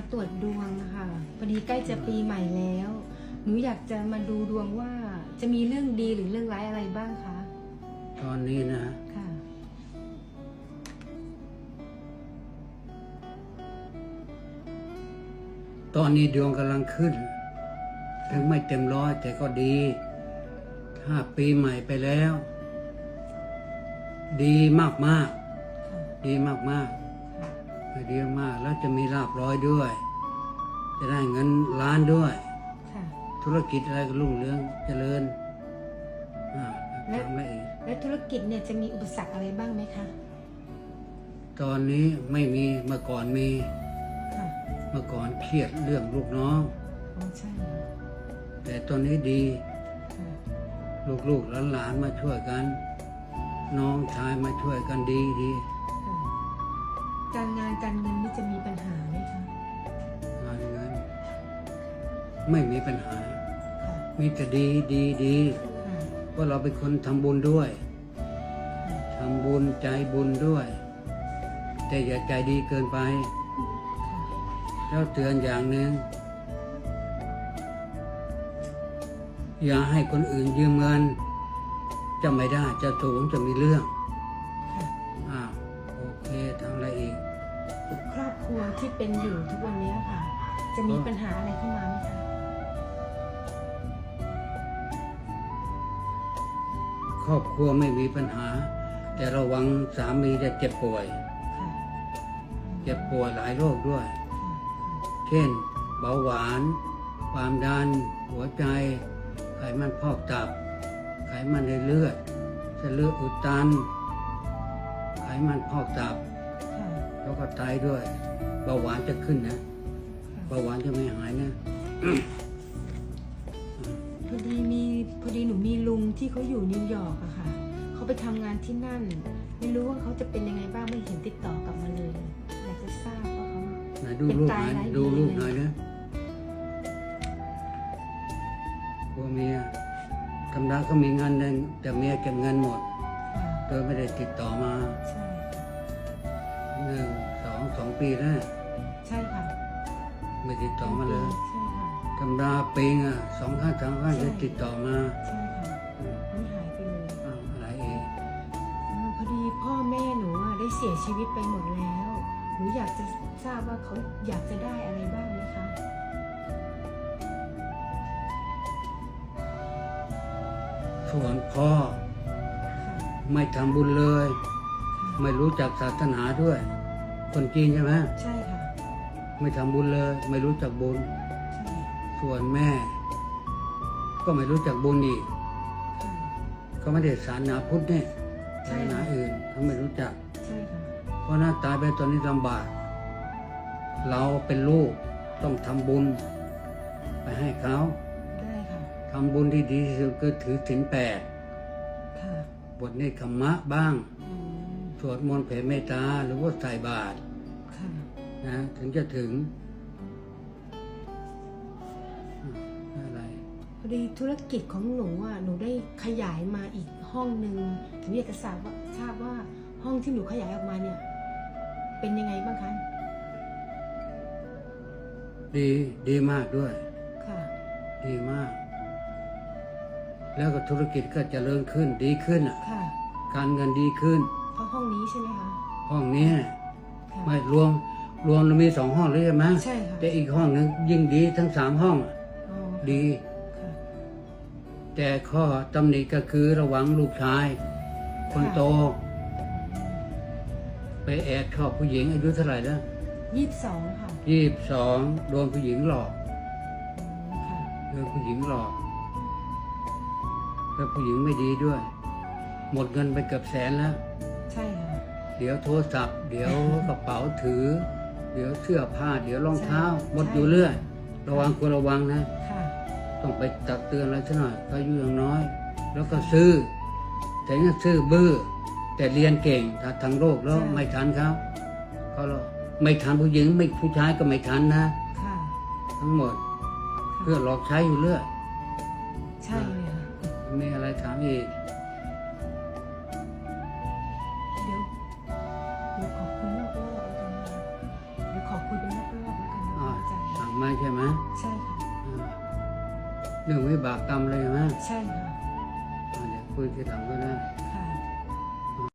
มาตรวจดวงนะคะพอดีใกล้จะปีใหม่แล้ว หนูอยากจะมาดูดวงว่าจะมีเรื่องดีหรือเรื่องร้ายอะไรบ้างคะตอนนี้นะ ค่ะ ตอนนี้ดวงกำลังขึ้น ถึงไม่เต็มร้อยแต่ก็ดี ถ้าปีใหม่ไปแล้ว ดีมากมากค่ะๆดีมากมากค่ะๆดีมากแล้วจะมีลาบร้อยด้วย จะได้เงินล้านด้วย ค่ะ ธุรกิจอะไรก็รุ่งเรืองเจริญอ่าและ ทำอะไรอีกและธุรกิจเนี่ยจะมีอุปสรรคอะไรบ้างไหมคะตอนนี้ไม่มีเมื่อก่อนมีค่ะเมื่อก่อนเครียดเรื่องลูกน้อง อ๋อใช่เหรอแต่ตอนนี้ดีค่ะลูกๆหลานๆมาช่วยกัน น้องชายมาช่วยกันดีดีค่ะ การเงินนี่จะมีปัญหาไหมคะงานเงินไม่มีปัญหา ค่ะมีแต่ดีดีดีค่ะเพราะเราเป็นคนทำบุญด้วยทำบุญใจบุญด้วย แต่อย่าใจดีเกินไป แล้วเตือนอย่างหนึ่งอย่าให้คนอื่นยืมเงิน จะไม่ได้จะถูกจะมีเรื่อง รอบครัวที่เป็นอยู่ทุกวันนี้ค่ะ จะมีปัญหาอะไรเข้ามาไหมคะครอบครัวไม่มีปัญหา แต่ระวังสามีจะเจ็บป่วย ค่ะเจ็บป่วยหลายโรคด้วยค่ะเช่น เบาหวาน ความดัน หัวใจ ไขมันพอกตับ ไขมันในเลือดเส้นเลือดอุดตัน ไขมันพอกตับค่ะ แล้วก็ไตด้วยเบาหวานจะขึ้นนะเบาหวานจะไม่หายนะ พอดีมีพอดีหนูมีลุงที่เขาอยู่นิวยอร์กอะค่ะเขาไปทำงานที่นั่น ไม่รู้ว่าเขาจะเป็นยังไงบ้างไม่เห็นติดต่อกลับมาเลยอยากจะทราบว่าเขาไหนดูรูปหน่อยเป็นตายหลายดูรูปดีหน่อยนะพวกเมียธรรมดาก็มีเงินเดือนแต่เมียเก็บเงินหมดค่ะโดยไม่ได้ติดต่อมาใช่ค่ะ หนึ่งสองสองปีแล้วใช่ค่ะไม่ติดต่อมาเลยใช่ค่ะธรรมดาปีงอะสองครั้งสามครั้งใช่จะติดต่อมาใช่ค่ะนี่หายไปเลยอ้าวอะไรเองเออพอดีพ่อแม่หนูอะได้เสียชีวิตไปหมดแล้ว หนูอยากจะทราบว่าเขาอยากจะได้อะไรบ้างไหมคะ ส่วนพ่อค่ะไม่ทำบุญเลยค่ะ ไม่รู้จักศาสนาด้วย คนจีนใช่ไหมใช่ค่ะไม่ทำบุญเลย ไม่รู้จักบุญ ใช่ส่วนแม่ ก็ไม่รู้จักบุญอีกค่ะก็ไม่ได้ศาสนาพุทธเนี่ยใช่ศาสนาอื่นเขาไม่รู้จัก ใช่ค่ะเพราะหน้าตายไปตอนนี้ลำบาก เราเป็นลูกต้องทำบุญ ไปให้เขาได้ค่ะทำบุญที่ดีที่สุดคือถือศีลแปดค่ะบทเนคขมมะบ้างอืม สวดมนต์แผ่เมตตาหรือว่าใส่บาตรค่ะนะถึงจะถึงอะอะไรพอดีธุรกิจของหนูอะหนูได้ขยายมาอีกห้องหนึ่งหนูอยากจะทราบว่าทราบว่าห้องที่หนูขยายออกมาเนี่ย เป็นยังไงบ้างคะดีดีมากด้วย ค่ะ ดีมาก แล้วก็ธุรกิจก็เจริญขึ้นดีขึ้นอะ ค่ะ การเงินดีขึ้นเพราะ ห้องนี้ใช่ไหมคะ ห้องนี้ค่ะไม่รวมรวมเรามีสองห้องเลยใช่ไหมใช่ค่ะแต่อีกห้องหนึงยิ่งดีทั้งสามห้องอะอ๋อดี ค่ะ แต่ข้อตำหนิก็คือระวังลูกชาย คนโต ไปแอบชอบผู้หญิงอายุเท่าไหร่แล้วยี่สิบสองค่ะ ยี่สิบสองโดนผู้หญิงหลอกอืมค่ะ โดนผู้หญิงหลอก แล้วผู้หญิงไม่ดีด้วย หมดเงินไปเกือบแสนแล้ว ใช่ค่ะ เดี๋ยวโทรศัพท์ เดี๋ยวกระเป๋าถือ เดี๋ยวเสื้อผ้า เดี๋ยวรองเท้าใช่หมดอยู่เรื่อย ระวังควรระวังนะ ค่ะต้องไปตักเตือนอะไรสักหน่อยก็อายุยังน้อย แล้วก็ซื้อ แต่เนี่ยซื้อบื้อ แต่เรียนเก่งถ้าทางโลกแล้วใช่ไม่ทันครับเขาเราไม่ทันผู้หญิงไม่ผู้ชายก็ไม่ทันนะ ค่ะ ทั้งหมด เพื่อหลอกใช้อยู่เรื่อยใช่เลยค่ะมีอะไรถามอีก มาใช่ไหมใช่ค่ะอ่าเรื่องวิบากกรรมเลยใช่ไหมใช่ค่ะอ่าเดี๋ยวคุยทีหลังก็ได้ค่ะ